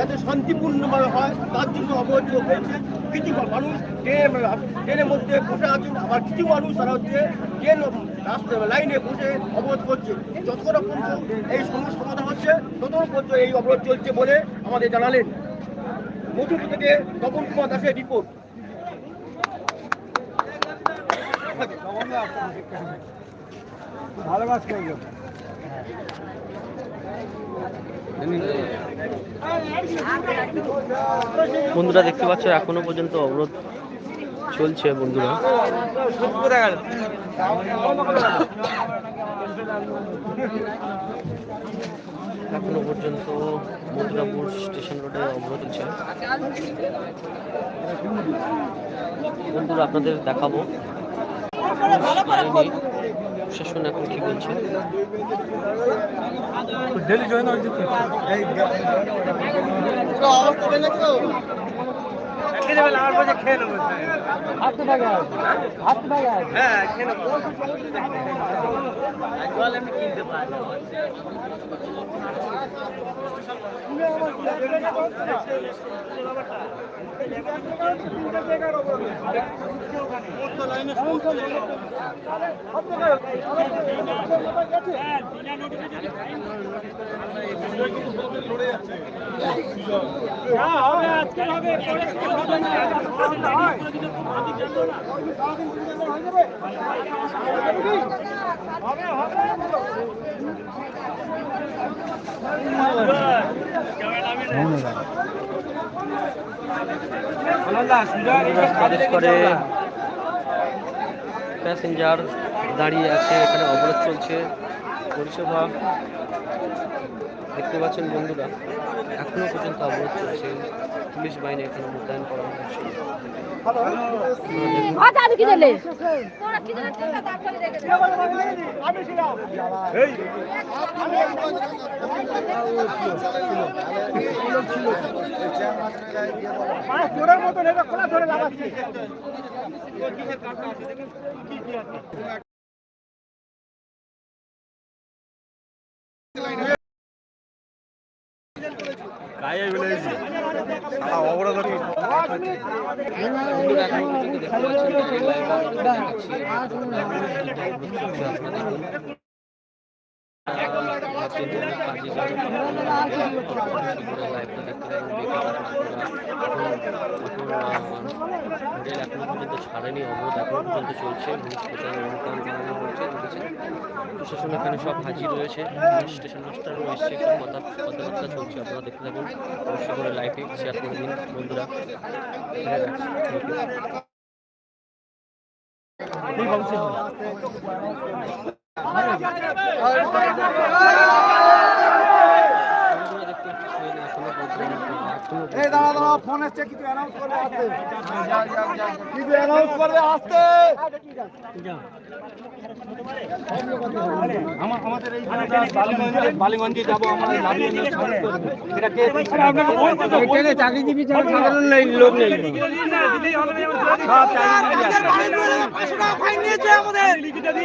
যাতে শান্তিপূর্ণভাবে হয়, তার জন্য অবরোধ হয়েছে। কিছু মানুষ ট্রেনে ট্রেনের মধ্যে বসে আছেন, আবার কিছু মানুষ তারা হচ্ছে ট্রেন রাস্তা লাইনে বসে অবরোধ করছে। যতক্ষণ পর্যন্ত এই সমস্যা সমাধান হচ্ছে, ততক্ষণ পর্যন্ত এই অবরোধ চলছে বলে আমাদের জানালেন। মধুপুর থেকে তপন কুমার দাসের রিপোর্ট। ভালো বন্ধুরা দেখতে পাচ্ছ, এখনও পর্যন্ত অবরোধ চলছে বন্ধুরা। এখনও পর্যন্ত মথুরাপুর স্টেশন রোডে অবরোধ চলছে। বন্ধুরা, আপনাদের দেখাবো। প্রশাসন এখন কি বলছে হাত জয়েন হাত হাঁটতে থাকে হাঁটতে থাকে প্রবেশ করে প্যাসেঞ্জার দাঁড়িয়ে আছে এখানে অবরোধ চলছে পরিষেবা দেখতে পাচ্ছেন বন্ধুরা এখনও পর্যন্ত অবরোধ চলছে পুলিশ বাহিনী এখানে মোতায়েন করা মতন এটা খোলা ধরে লাগাচ্ছি বন্ধুরা এখনও পর্যন্ত দেখতে পাচ্ছেন লাইভ দেখাচ্ছি আপনারা দেখুন ভাবছেন যে আমি কাজে যাব লাইভটা দেখতে এখনও পর্যন্ত ছাড়েনি অবরোধ এখনও পর্যন্ত চলছে হয়েছে প্রশাসন এখানে সব হাজির রয়েছে স্টেশন মাস্টারও এসছে কথা কথাবার্তা চলছে আপনারা দেখতে থাকুন অবশ্যই করে লাইভে শেয়ার করে দিন বন্ধুরা এখানে রাখছি। Thank you. বন্ধুরা দেখতে পাচ্ছেন এখনও পর্যন্ত এখনও এই দাঁড়া দাঁড়া ফোন এসছে কিছু অ্যানাউন্স করবে আসতে। কিছু অ্যানাউন্স করবে আসতে। আমাদের এই বালিগঞ্জে যাব আমরা চাকরিজীবী ছাড়া সাধারণ নেই লোক নেই। সব চাকরিজীবী আছে।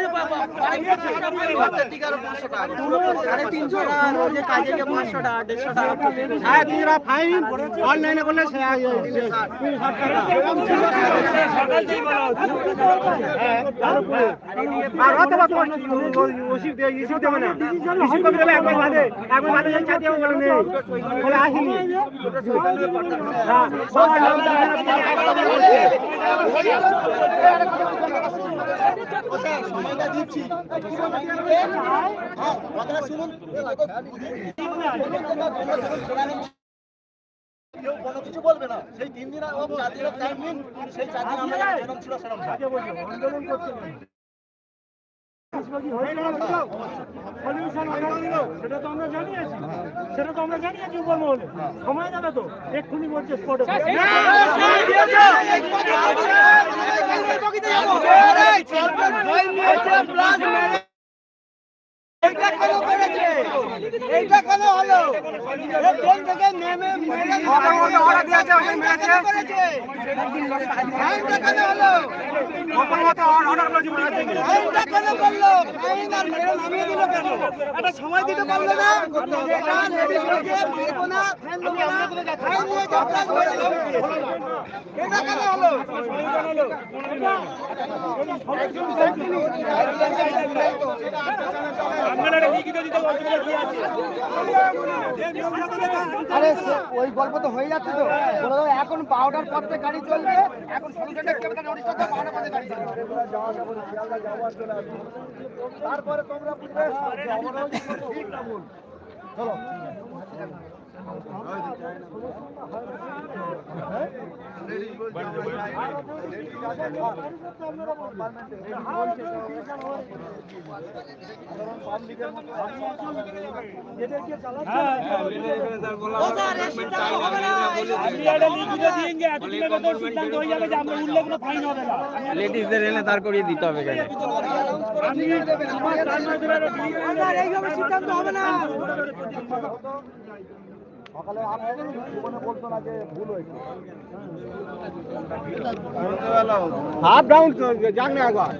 ফাইন অনলাইনে করলে আসেনি সময়টা দিচ্ছি হ্যাঁ শুনুন কেউ কোনো কিছু বলবে না সেই তিন দিন দিনের টাইম নিন সেই চার দিন আমরা আন্দোলন করতে সেটা তো আমরা জানিয়েছি সেটা তো আমরা জানিয়েছি বলব সময় যাবে তো এক্ষুনি বলছে স্পটে এইটা কেন হলো এই ট্রেন থেকে নেমে মেরে দিয়েছে মেরেছে কেন হলো একটা সময় দিতে পারল না এটা। এটা কেন হলো আরে ওই গল্প তো হয়ে যাচ্ছে তো। বলে এখন পাউডার পথে গাড়ি চলবে এখন গাড়ি চলবে। তারপরে তোমরা বুঝবে চলো। লেডিসদের এনে দাঁড় করিয়ে দিতে হবে এইভাবে সিদ্ধান্ত হবে না। সকালে আপনি জীবনে বলতো না যে ভুল হয়েছে হাফ ডাউন যাক না একবার।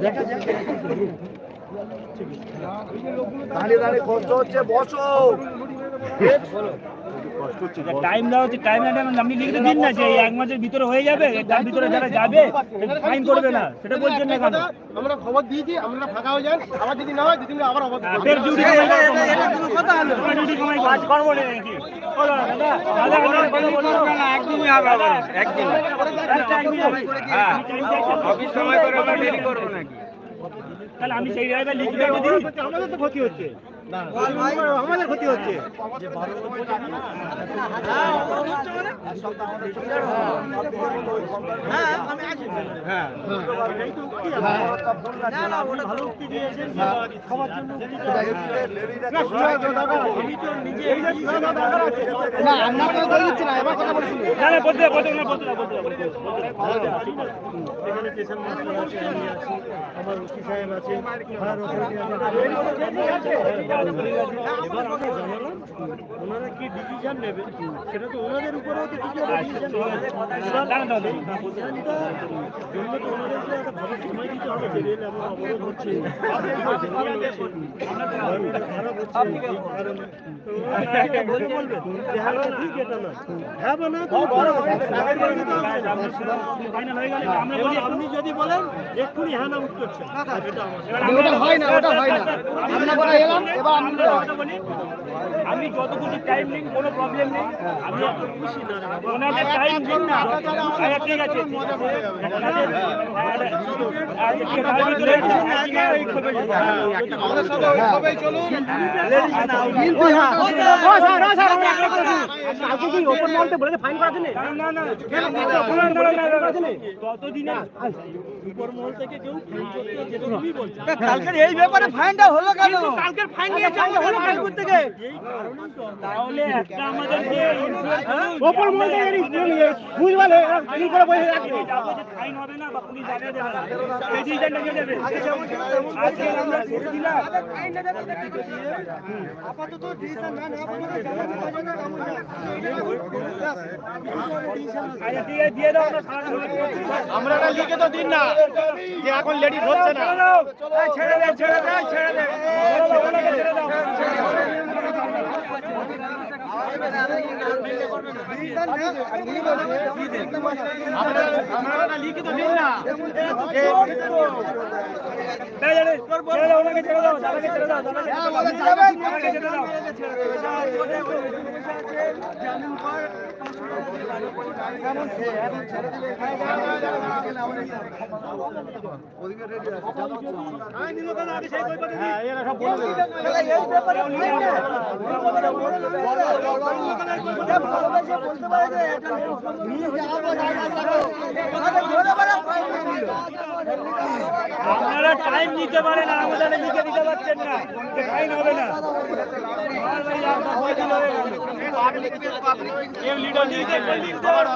দেখা যাক। দাঁড়িয়ে দাঁড়িয়ে কষ্ট হচ্ছে বসো। টাইম দেওয়া হচ্ছে টাইম আপনি লিখতে দিন না যে এক মাসের ভিতরে হয়ে যাবে তার ভিতরে যারা যাবে ফাইন করবে না সেটা বলছেন না কেন? আমরা খবর দিয়েছি আমরা ফাঁকা হয়ে যান আবার যদি না হয় যদি আবার অবস্থা ফের ডিউটি কথা হলো ডিউটি কমাই কাজ করব না নাকি একদিন হবে। হ্যাঁ। চাই- অফিস সময় করে আমরা দেরি করব নাকি? তাহলে আমি সেই জায়গায় লিখতে আমাদের তো ক্ষতি হচ্ছে। আমাদের ক্ষতি হচ্ছে। এখানে স্টেশন মাস্টার আছে আমার ওসি সাহেব আছে ফায়ার অথরিটি আছে এবার আমরা জানালাম ওনারা কি ডিসিশন নেবে সেটা তো ওনাদের উপরেও তো কিছু ডিসিশন জন্য তো ওনাদেরকে একটা ভালো সময় দিতে হবে যে রেল এমন অবরোধ হচ্ছে খারাপ হচ্ছে এই কারণে হ্যাঁ না, ঠিক এটা না হ্যাঁ বা না হয়ে আপনি যদি বলেন এক্ষুনি হ্যাঁ না উত্তর ওটা হয় না ওটা হয় না আমরা এলাম এবার আপনি বলেন। কথা বলি আমি যত টাইম নিন কোনো প্রবলেম নেই। আমি এত খুশি না ওনাদের টাইম দিন না। আচ্ছা ঠিক আছে এই কালকের ব্যাপারে ফাইনটা হলো কেন? কালকের ফাইন নিয়েছে আমরা হলো কালকুর থেকে তাহলে একটা আমাদেরকে ওপর মহল বুঝবালে ফাইন করে বসে রাখবে ফাইন হবে না বা পুলিশ জানিয়ে দেবে না সেই ডিসিশনটা নিয়ে যাবে আজকে আমরা ছেড়ে দিলাম আপাতত ডিসিশন না নেওয়া পর্যন্ত আচ্ছা ঠিক আছে দিয়ে দাও আমরা আমরা এটা লিখে তো দিন না যে এখন লেডিস হচ্ছে না ছেড়ে দে ছেড়ে দে ছেড়ে দে ছেড়ে দাও আমরা এটা লিখে তো দিন না আপনারা টাইম নিতে পারেন আর আমাদের লিখে দিতে পারছেন না টাইম হবে না হয়ে লিডার লিখতে চল।